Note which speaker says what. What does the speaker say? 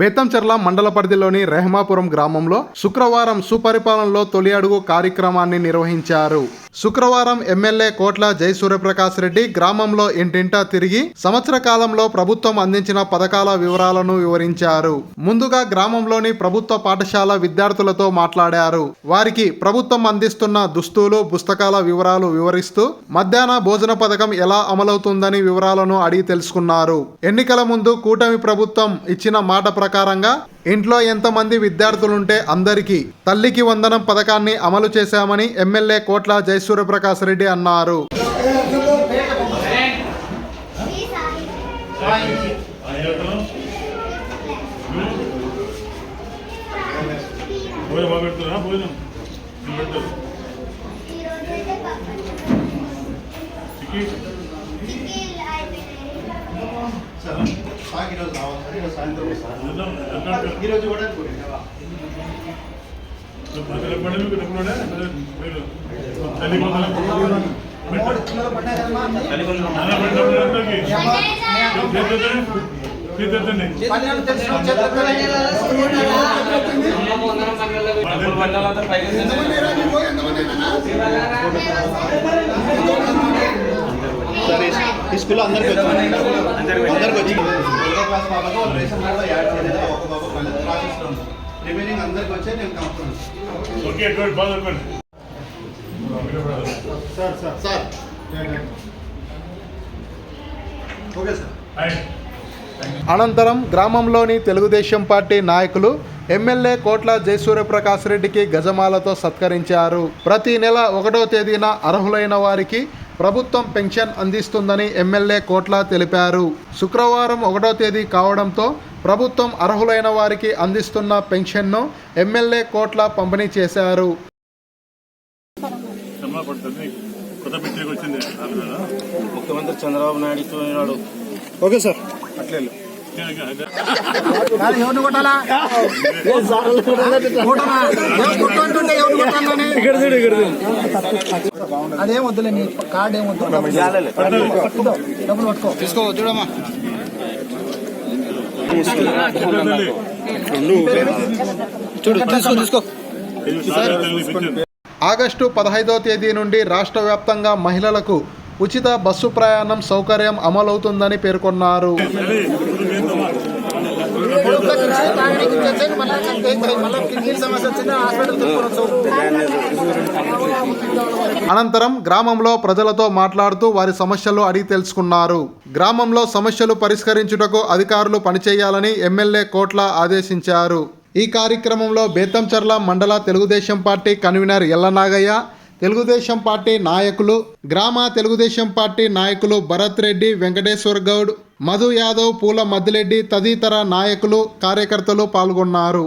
Speaker 1: బేతంచెర్ల మండల పరిధిలోని రెహమాపురం గ్రామంలో శుక్రవారం సుపరిపాలనలో తొలి అడుగు కార్యక్రమాన్ని నిర్వహించారు. శుక్రవారం ఎమ్మెల్యే కోట్ల జై సూర్యప్రకాష్ రెడ్డి గ్రామంలో ఇంటింటా తిరిగి సంవత్సర కాలంలో ప్రభుత్వం అందించిన పథకాల వివరాలను వివరించారు. ముందుగా గ్రామంలోని ప్రభుత్వ పాఠశాల విద్యార్థులతో మాట్లాడారు. వారికి ప్రభుత్వం అందిస్తున్న దుస్తులు పుస్తకాల వివరాలు వివరిస్తూ మధ్యాహ్న భోజన పథకం ఎలా అమలవుతుందని వివరాలను అడిగి తెలుసుకున్నారు. ఎన్నికల ముందు కూటమి ప్రభుత్వం ఇచ్చిన మాట ప్రకారంగా ఇంట్లో ఎంతమంది విద్యార్థులుంటే అందరికీ తల్లికి వందనం పథకాన్ని అమలు చేశామని ఎమ్మెల్యే కోట్ల జయసూర్యప్రకాష్ రెడ్డి అన్నారు.
Speaker 2: భోజనం బాగా
Speaker 3: సార్ ఈరోజు రావాలి సార్ ఈరోజు సాయంత్రం వస్తాను ఈరోజు కూడా అనుకోండి ఈ స్కూల్లో అందరికి వచ్చింది అందరికి వచ్చింది క్లాస్ బాబాకు వాళ్ళు రేషన్ కార్డులో యాడ్ చేయలేదు. ఒక బాబు మళ్ళీ ప్రాసెస్లో ఉంది రిమైనింగ్ అందరికి వచ్చే నేను కనుక్కున్నాను sir sir. Sir. Okay sir.
Speaker 1: అనంతరం గ్రామంలోని తెలుగుదేశం పార్టీ నాయకులు ఎమ్మెల్యే కోట్ల జయసూర్యప్రకాష్ రెడ్డికి గజమాలతో సత్కరించారు. ప్రతి నెల ఒకటో తేదీన అర్హులైన వారికి ప్రభుత్వం పెన్షన్ అందిస్తుందని ఎమ్మెల్యే కోట్ల తెలిపారు. శుక్రవారం ఒకటో తేదీ కావడంతో ప్రభుత్వం అర్హులైన వారికి అందిస్తున్న పెన్షన్ను ఎమ్మెల్యే కోట్ల పంపిణీ చేశారు.
Speaker 2: అమ్మా పడుతుంది కొత్త పిక్చర్కి వచ్చింది
Speaker 4: అదేం వద్దులే నీ కార్డు ఏం వద్దు. డబ్బులు పట్టుకో.
Speaker 3: తీసుకో చూడమ్మా. చూడు తీసుకో తీసుకో.
Speaker 2: పిక్చర్
Speaker 1: ఆగస్టు పదహైదో తేదీ నుండి రాష్ట్ర వ్యాప్తంగా మహిళలకు ఉచిత బస్సు ప్రయాణం సౌకర్యం అమలవుతుందని పేర్కొన్నారు.
Speaker 4: మళ్ళీ కిడ్నీ సమస్య వచ్చింది హాస్పిటల్
Speaker 1: అనంతరం గ్రామంలో ప్రజలతో మాట్లాడుతూ వారి సమస్యలు అడిగి తెలుసుకున్నారు. గ్రామంలో సమస్యలు పరిష్కరించుటకు అధికారులు పనిచేయాలని ఎమ్మెల్యే కోట్ల ఆదేశించారు. ఈ కార్యక్రమంలో బేతంచర్ల మండల Telugu Desam party convener Ellanagaiah Telugu Desam party నాయకులు గ్రామ తెలుగుదేశం పార్టీ నాయకులు భరత్ రెడ్డి వెంకటేశ్వర్ గౌడ్ మధు యాదవ్ పూల మద్దిరెడ్డి తదితర నాయకులు కార్యకర్తలు పాల్గొన్నారు.